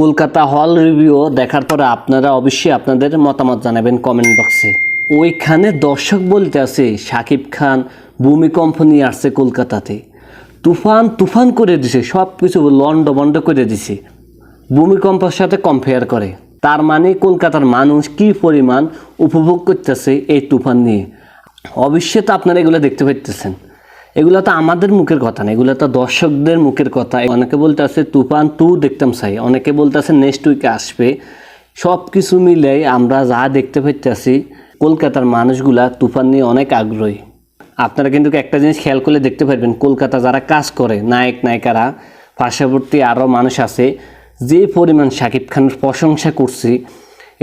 কলকাতা হল রিভিউ দেখার পরে আপনারা অবশ্যই আপনাদের মতামত জানাবেন কমেন্ট বক্সে ওইখানে দর্শক বলতে আছে শাকিব খান ভূমিকম্প নিয়ে আসছে কলকাতাতে। তুফান তুফান করে দিছে সব কিছু লন্ড বন্ড করে দিছে। ভূমিকম্পের সাথে কম্পেয়ার করে। তার মানে কলকাতার মানুষ কি পরিমাণ উপভোগ করতেছে এই তুফান নিয়ে? অবশ্যই তো আপনারা এগুলো দেখতে পাইতেছেন। এগুলো তো আমাদের মুখের কথা না, এগুলো তো দর্শকদের মুখের কথা। অনেকে বলতে আছে তুফান টু দেখতাম চাই অনেকে বলতে আছে নেক্সট উইকে আসবে। সব কিছু মিলে আমরা যা দেখতে পাইতেছি, কলকাতার মানুষগুলা তুফান নিয়ে অনেক আগ্রহী। আপনারা কিন্তু একটা জিনিস খেয়াল করলে দেখতে পারবেন, কলকাতা যারা কাজ করে, নায়ক, নায়িকারা, পার্শ্ববর্তী আরও মানুষ আছে, যে পরিমাণ শাকিব খানের প্রশংসা করছি,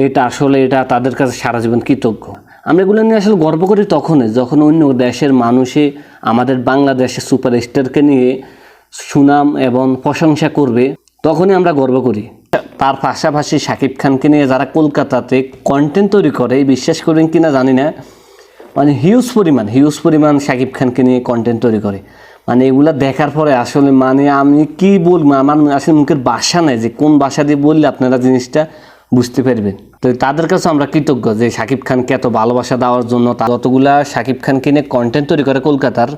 এটা আসলে এটা তাদের কাছে সারা জীবন কৃতজ্ঞ। আমরা এগুলো নিয়ে আসলে গর্ব করি তখনই যখন অন্য দেশের মানুষে আমাদের বাংলাদেশের সুপারস্টারকে নিয়ে সুনাম এবং প্রশংসা করবে, তখনই আমরা গর্ব করি। তার পাশাপাশি শাকিব খানকে নিয়ে যারা কলকাতাতে কন্টেন্ট তৈরি করে, বিশ্বাস করেন কিনা জানি না মানে হিউজ পরিমাণ হিউজ পরিমাণ শাকিব খানকে নিয়ে কন্টেন্ট তৈরি করে। মানে এগুলা দেখার পরে আসলে মানে আমি কি বলব, আমার আসলে মুখের বাসা নেই যে কোন বাসা দিয়ে বললে আপনারা জিনিসটা বুঝতে পারবেন। তো তাদের কাছে আমরা কৃতজ্ঞ যে শাকিব খানকে এত ভালোবাসা দেওয়ার জন্য তা যতগুলা শাকিব খানকে নিয়ে কন্টেন্ট তৈরি করে কলকাতার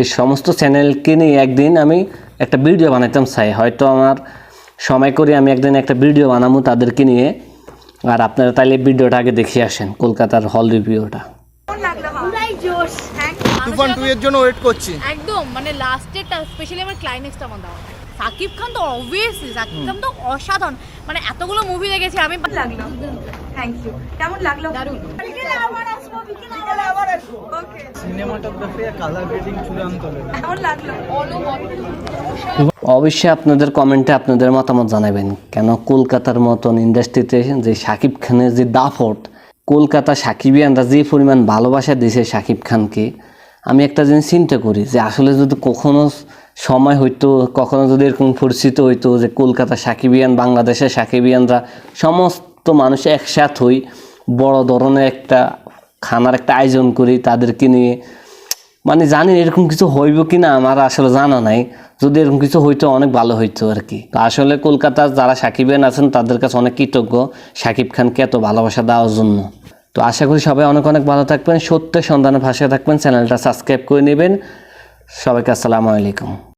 এই সমস্ত চ্যানেলকে নিয়ে একদিন আমি একটা ভিডিও বানাইতাম চাই হয়তো আমার সময় করে আমি একদিন একটা ভিডিও বানাবো তাদেরকে নিয়ে। আর আপনারা তাইলে ভিডিওটা আগে দেখে আসেন কলকাতার হল রিভিউটা পুরাই জোশ। তুফান টু এর জন্য ওয়েট করছি একদম মানে লাস্টেরটা স্পেশালি আমার ক্লাইম্যাক্সটা আমার দেওয়া। সাকিব খান তো অবভিয়াসলি সাকিব খান তো অসাধারণ। মানে এতগুলো মুভি দেখেছি আমি লাগল? থ্যাংক ইউ কেমন লাগল? দারুণ। বিকেলে আবার আসব বিকেলে আবার আসব। ওকে সিনেমাটোগ্রাফি আর কালার গ্রেডিং চূড়ান্ত কেমন লাগল? অবশ্যই আপনাদের কমেন্টে আপনাদের মতামত জানাবেন। কেন কলকাতার মতন ইন্ডাস্ট্রিতে যে শাকিব খানের যে দাফট কলকাতা সাকিবিয়ানরা যে পরিমাণ ভালোবাসা দিয়েছে শাকিব খানকে আমি একটা জিনিস চিন্তা করি যে আসলে যদি কখনো সময় হইতো, কখনো যদি এরকম পরিচিত হইতো যে কলকাতা সাকিবিয়ান, বাংলাদেশের সাকিবিয়ানরা সমস্ত মানুষ একসাথ হই বড় ধরনের একটা খানার একটা আয়োজন করি তাদেরকে নিয়ে। মানে জানি এরকম কিছু হইব কি না আমার আসলে জানা নাই। যদি এরকম কিছু হইতো অনেক ভালো হইতো আর কি তো আসলে কলকাতার যারা সাকিবেন আছেন, তাদের কাছে অনেক কৃতজ্ঞ সাকিব খানকে এত ভালোবাসা দেওয়ার জন্য। তো আশা করি সবাই অনেক অনেক ভালো থাকবেন, সত্যের সন্ধানের ভাষায় থাকবেন, চ্যানেলটা সাবস্ক্রাইব করে নেবেন। সবাইকে আসসালামু আলাইকুম।